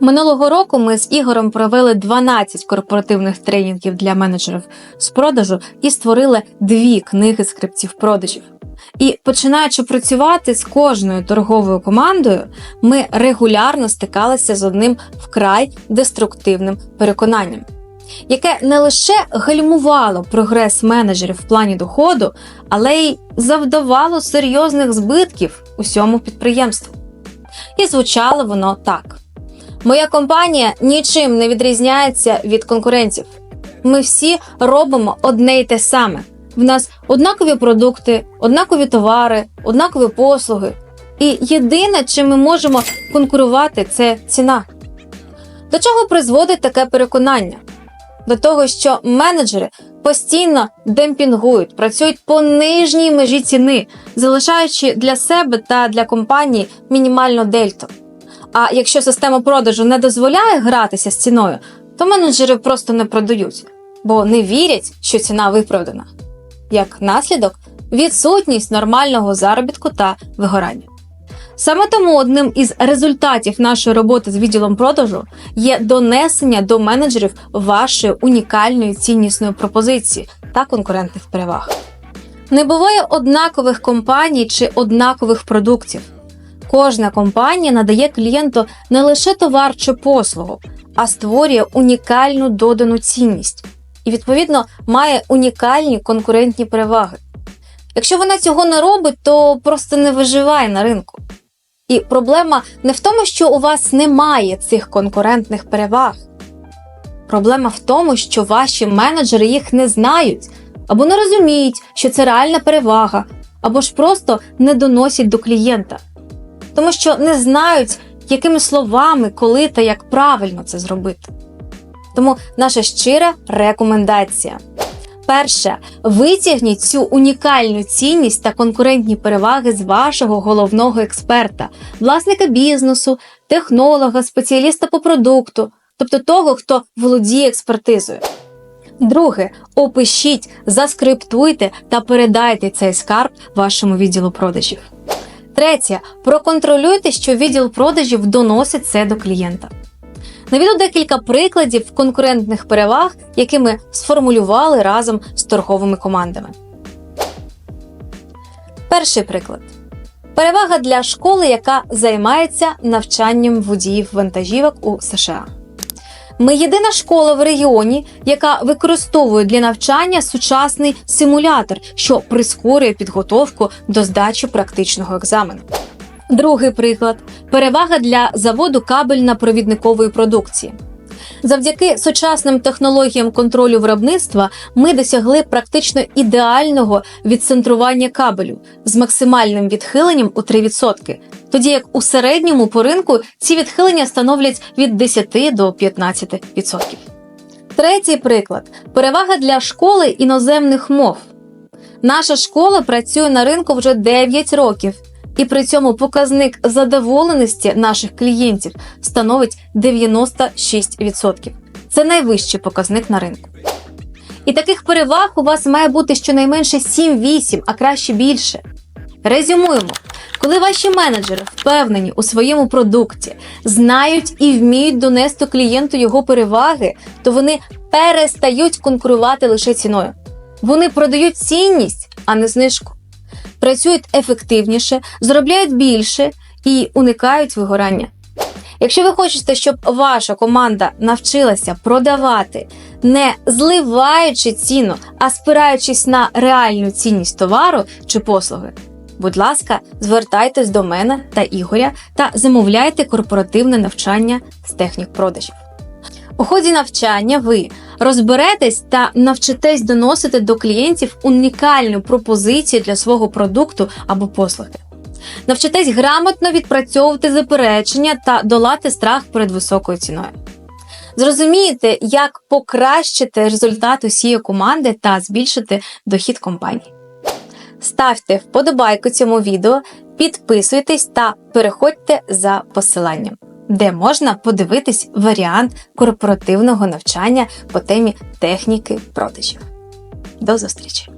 Минулого року ми з Ігорем провели 12 корпоративних тренінгів для менеджерів з продажу і створили дві книги скриптів продажів. І починаючи працювати з кожною торговою командою, ми регулярно стикалися з одним вкрай деструктивним переконанням, яке не лише гальмувало прогрес менеджерів в плані доходу, але й завдавало серйозних збитків усьому підприємству. І звучало воно так. Моя компанія нічим не відрізняється від конкурентів. Ми всі робимо одне й те саме. В нас однакові продукти, однакові товари, однакові послуги. І єдине, чим ми можемо конкурувати, це ціна. До чого призводить таке переконання? До того, що менеджери постійно демпінгують, працюють по нижній межі ціни, залишаючи для себе та для компанії мінімальну дельту. А якщо система продажу не дозволяє гратися з ціною, то менеджери просто не продають, бо не вірять, що ціна виправдана. Як наслідок, відсутність нормального заробітку та вигорання. Саме тому одним із результатів нашої роботи з відділом продажу є донесення до менеджерів вашої унікальної ціннісної пропозиції та конкурентних переваг. Не буває однакових компаній чи однакових продуктів. Кожна компанія надає клієнту не лише товар чи послугу, а створює унікальну додану цінність і, відповідно, має унікальні конкурентні переваги. Якщо вона цього не робить, то просто не виживає на ринку. І проблема не в тому, що у вас немає цих конкурентних переваг. Проблема в тому, що ваші менеджери їх не знають або не розуміють, що це реальна перевага, або ж просто не доносять до клієнта тому що не знають, якими словами, коли та як правильно це зробити. Тому наша щира рекомендація. Перше, витягніть цю унікальну цінність та конкурентні переваги з вашого головного експерта, власника бізнесу, технолога, спеціаліста по продукту, тобто того, хто володіє експертизою. Друге, опишіть, заскриптуйте та передайте цей скарб вашому відділу продажів. Третє, проконтролюйте, що відділ продажів доносить це до клієнта. Наведу декілька прикладів конкурентних переваг, які ми сформулювали разом з торговими командами. Перший приклад. Перевага для школи, яка займається навчанням водіїв вантажівок у США. Ми єдина школа в регіоні, яка використовує для навчання сучасний симулятор, що прискорює підготовку до здачі практичного екзамену. Другий приклад перевага для заводу кабельно-провідникової продукції. Завдяки сучасним технологіям контролю виробництва ми досягли практично ідеального відцентрування кабелю з максимальним відхиленням у 3%, тоді як у середньому по ринку ці відхилення становлять від 10 до 15%. Третій приклад перевага для школи іноземних мов. Наша школа працює на ринку вже 9 років. І при цьому показник задоволеності наших клієнтів становить 96%. Це найвищий показник на ринку. І таких переваг у вас має бути щонайменше 7-8, а краще більше. Резюмуємо, коли ваші менеджери впевнені у своєму продукті, знають і вміють донести клієнту його переваги, то вони перестають конкурувати лише ціною. Вони продають цінність, а не знижку працюють ефективніше, заробляють більше і уникають вигорання. Якщо ви хочете, щоб ваша команда навчилася продавати, не зливаючи ціну, а спираючись на реальну цінність товару чи послуги, будь ласка, звертайтесь до мене та Ігоря та замовляйте корпоративне навчання з технік продажів. У ході навчання ви розберетесь та навчитесь доносити до клієнтів унікальну пропозицію для свого продукту або послуги. Навчитесь грамотно відпрацьовувати заперечення та долати страх перед високою ціною. Зрозумієте, як покращити результат усієї команди та збільшити дохід компанії. Ставте вподобайку цьому відео, підписуйтесь та переходьте за посиланням де можна подивитись варіант корпоративного навчання по темі техніки продажів. До зустрічі!